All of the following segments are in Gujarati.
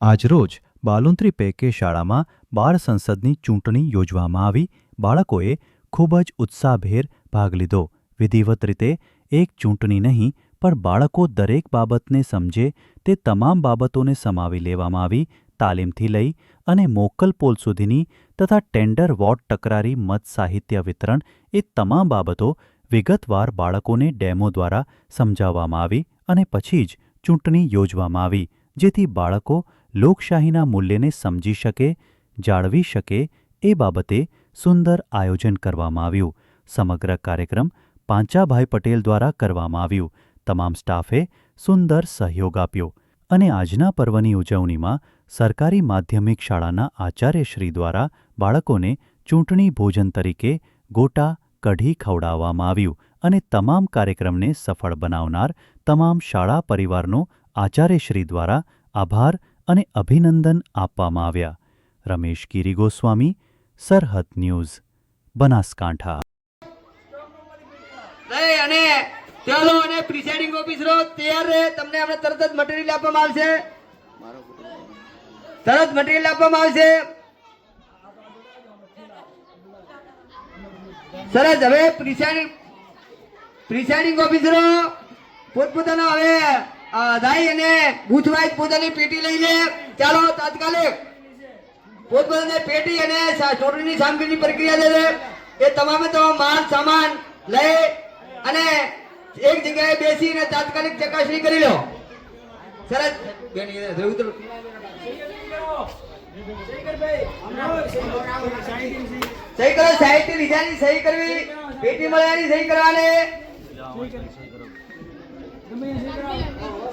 આજરોજ બાલુંત્રી પેકે શાળામાં બાળ સંસદની ચૂંટણી યોજવામાં આવી. બાળકોએ ખૂબ જ ઉત્સાહભેર ભાગ લીધો. વિધિવત રીતે એક ચૂંટણી નહીં, પણ બાળકો દરેક બાબતને સમજે, તે તમામ બાબતોને સમાવી લેવામાં આવી, તાલીમથી લઈ અને મોકલ પોલ સુધીની તથા ટેન્ડર વોર્ડ ટકરારી મત સાહિત્ય વિતરણ એ તમામ બાબતો વિગતવાર બાળકોને ડેમો દ્વારા સમજાવવામાં આવી અને પછી જ ચૂંટણી યોજવામાં આવી, જેથી બાળકો લોકશાહીના મૂલ્યને સમજી શકે, જાળવી શકે એ બાબતે સુંદર આયોજન કરવામાં આવ્યું. સમગ્ર કાર્યક્રમ પાંચાભાઈ પટેલ દ્વારા કરવામાં આવ્યું. તમામ સ્ટાફે સુંદર સહયોગ આપ્યો અને આજના પર્વની ઉજવણીમાં સરકારી માધ્યમિક શાળાના આચાર્યશ્રી દ્વારા બાળકોને ચૂંટણી ભોજન તરીકે ગોટા, કઢી ખવડાવવામાં આવ્યું અને તમામ કાર્યક્રમને સફળ બનાવનાર તમામ શાળા પરિવારનો આચાર્યશ્રી દ્વારા આભાર અને અભિનંદન આપવામાં આવ્યા. રમેશ ગીરી ગોસ્વામી, સરહદ ન્યૂઝ, બનાસકાંઠા. અને ચાલો અને પ્રિસાઇડિંગ ઓફિસરો તૈયાર રહે. તમને આપણે તરત જ મટીરીયલ આપવામાં આવશે. તરત મટીરીયલ આપવામાં આવશે. સરસ, હવે પ્રિસાઇડિંગ પ્રિસાઇડિંગ ઓફિસરો પોતપોતાના હવે દાઈ અને બૂથ પોતાની પેટી લઈને ચાલો તાત્કાલિક પોતપોતાની પેટી અને ચોટણીની સામગ્રીની પ્રક્રિયા છે, એ તમામે તમામ માલ, સામાન લઈ અને એક જગ્યાએ બેસીને તાત્કાલિક ચકાસણી કરી લો. સરસ. સહી કરો, સાહિત્ય લીધાની સહી કરવી, પેટી મળ્યાની સહી કરવાની.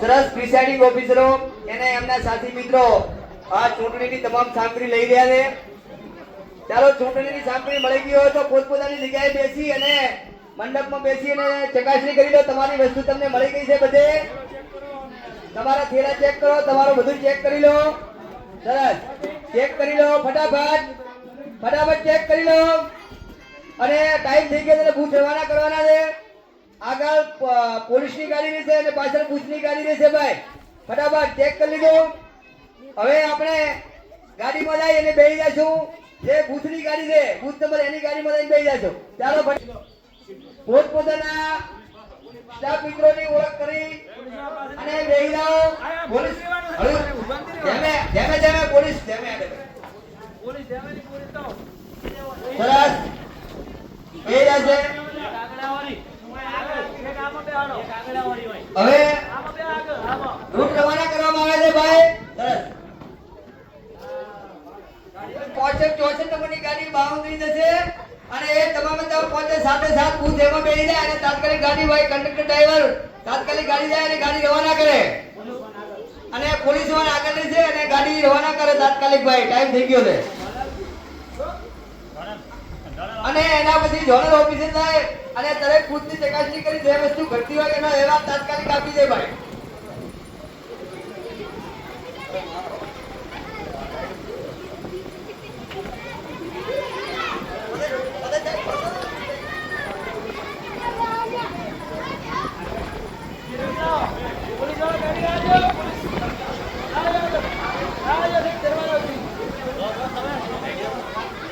સરસ પ્રિસાઇડિંગ ઓફિસરો અને એમના સાથી મિત્રો, આ ચૂંટણીની તમામ સામગ્રી લઈ રહ્યા છે. ચાલો, ચૂંટણીની સામગ્રી મળી ગઈ હોય તો પોતપોતાની જગ્યાએ બેસી અને મંડપમાં બેસી અને ચકાસણી કરી લો, તમારી વસ્તુ તમને મળી ગઈ છે બધે. તમારા થેલા ચેક કરો, તમારું બધું ચેક કરી લો. સરસ. ચેક કરી લો, ફટાફટ. ફટાફટ ચેક કરી લો. અને ટાઈમ થઈ ગયો એટલે ભૂખ રવાના કરવાના છે. આગળ પોલીસની ગાડી રહેશે અને પાછળ બૂથની ગાડી રહેશે ભાઈ. ફટાફટ ચેક કરી લીધો. હવે આપણે ગાડીમાં જઈ અને બેસી જશું જે બૂથની ગાડી છે ભૂત નંબર એની ગાડીમાં જઈને બેસી જઈશું. ચાલો પોત પોતપોતાના સ્ટાફ મિત્રોની ઓળખ કરી અને બેસી જાઓ. પોલીસ જેમે જેમે જેમે જેમે પોલીસ જેમે આવે. સરસ. બેસી જશે. હવે રૂટ રવાના કરવામાં આવે છે, ભાઈ. પોચે ચોસઠ તમારી ગાડી બાઉન્ડ્રી જશે અને એ તમામ તમામ પોતે સાથે સાથ બૂથ એમાં બેસી જાય અને તાત્કાલિક ગાડી ભાઈ કંડક્ટર ડ્રાઈવર તાત્કાલિક ગાડી જાય અને ગાડી રવાના કરે. અને પોલીસવાળા આગળ છે અને ગાડી રવાના કરે તાત્કાલિક ભાઈ. ટાઈમ થઈ ગયો છે. અને એના પછી જોનલ ઓફિસે જાય. અને દરેક ખુદની ચકાસણી કરી જે વસ્તુ ઘટતી હોય એનો અહેવાલ તાત્કાલિક આપી દે ભાઈ.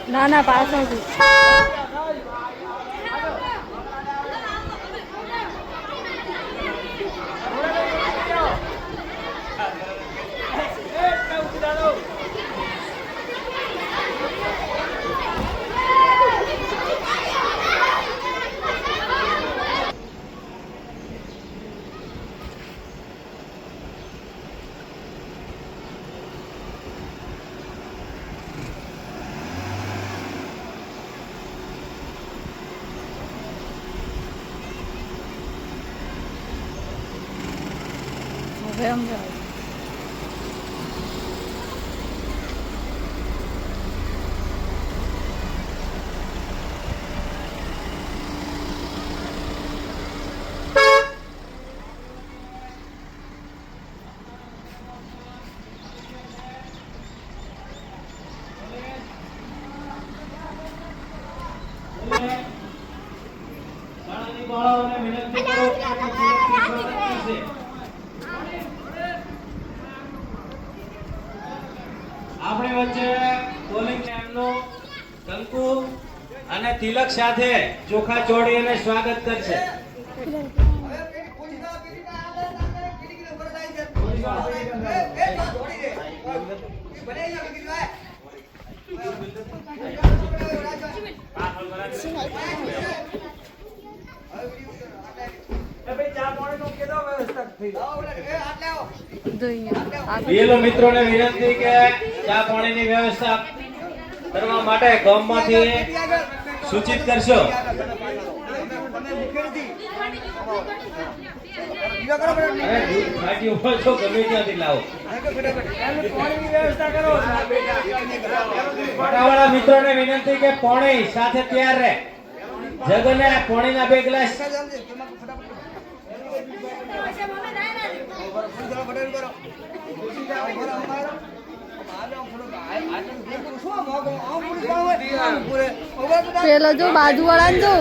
ના ના, પાસ હવે સમજાવ શાળાની બાળાઓને વિનંતી કરો કે આપણે સુરક્ષિત પ્રવાસ કરશે. આપણી વચ્ચે પોલિંગ એમનું કંકુ અને તિલક સાથે ચોખા ચોડી અને સ્વાગત કરશે. મિત્રો મિત્રોને વિનંતી કે ચા પાણીની વ્યવસ્થા કરવા માટે ગામમાંથી સૂચિત કરશો ફટાવાળા મિત્રોને વિનંતી કે પાણી સાથે તૈયાર રહે જગને પાણીના બે ગ્લાસ પેલો જો બાજુ વાળાને જો.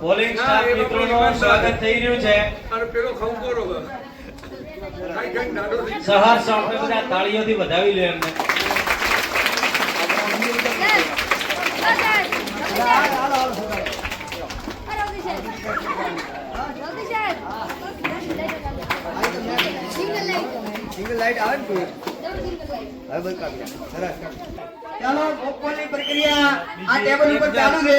પોલિંગ સ્ટાફ મિત્રોનું સ્વાગત થઈ રહ્યું છે. સહર્ષ આપણે બધા તાળીઓથી વધાવી લે એમને. સિંગલ લાઈટ આવે ને કોઈ? હવે બંધ કાપી સરસ. ચાલો બપોરની પ્રક્રિયા આ ટેબલ ઉપર ચાલુ છે.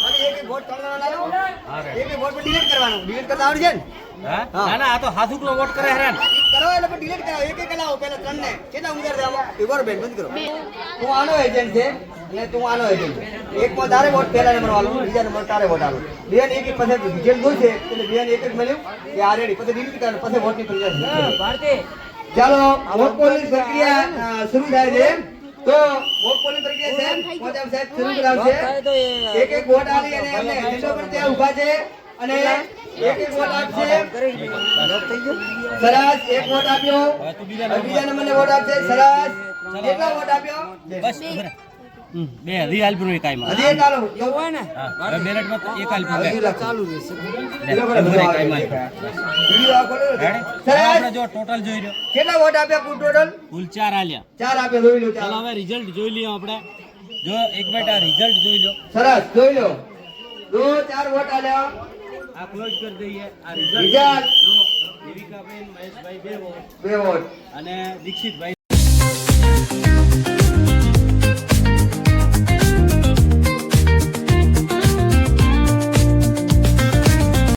ખાલી એક એક વોટ કરવાનો? અરે એક એક વોટ પર ડિલીટ કરવાનો. ડિલીટ કરતા આવડે છે ને? ના ના આ તો હાથુકલો વોટ કરે હેરાન. કરો એટલે પણ delete કરાવો. એક એક લાવો પહેલા ત્રણ ને કેટલા ઉમેર દેવા આમાં? એ બરોબર બેન બંધ કરો. હું આનો એજન્ટ છે. તું આનો એક તારે વોટ પહેલા નંબર વાળો બીજા નંબર તારે વોટ આલો. બે એક એક પછી ડિટેલ છે એટલે બે એક એક મળ્યું કે આ રેડી પછી delete કરવાનું પછી વોટની પ્રક્રિયા ચાલો વોટ પોલિંગ પ્રક્રિયા શરૂ થાય છે. તો વોટ પોલિંગ પ્રક્રિયા છે. મોજાબ સાહેબ શરૂ કરાવશે. એક એક વોટ આલી અને એમને ઝંડો પર ત્યાં ઊભા છે. અને એક એક વોટ આપશે. સરસ એક વોટ આપ્યો. બીજા નંબરને વોટ આપશે. સરસ. કેટલા વોટ આપ્યો? બે હજી હાલ પૂરો એકાઈ હજી એક આલો હવે બેલેટમાં એક હાલ હજી લખો. ચાલુ રહેશે વીડિયો આ ખોલો. સરસ જો ટોટલ જોઈ રહ્યો. કેટલા વોટ આપ્યા કુલ ટોટલ કુલ ચાર આલ્યા. ચાર આપ્યા જોઈ લો ચાલો હવે રિઝલ્ટ જોઈ લઈએ આપણે. જો એક મિનિટ આ રિઝલ્ટ જોઈ લો સરસ જોઈ લો દો ચાર વોટ આલ્યા. આ ક્લોઝ કરી દઈએ. આ. રિઝલ્ટ જો દેવિકાબેન મહેશભાઈ બે વોટ. બે વોટ. અને દીક્ષિતભાઈ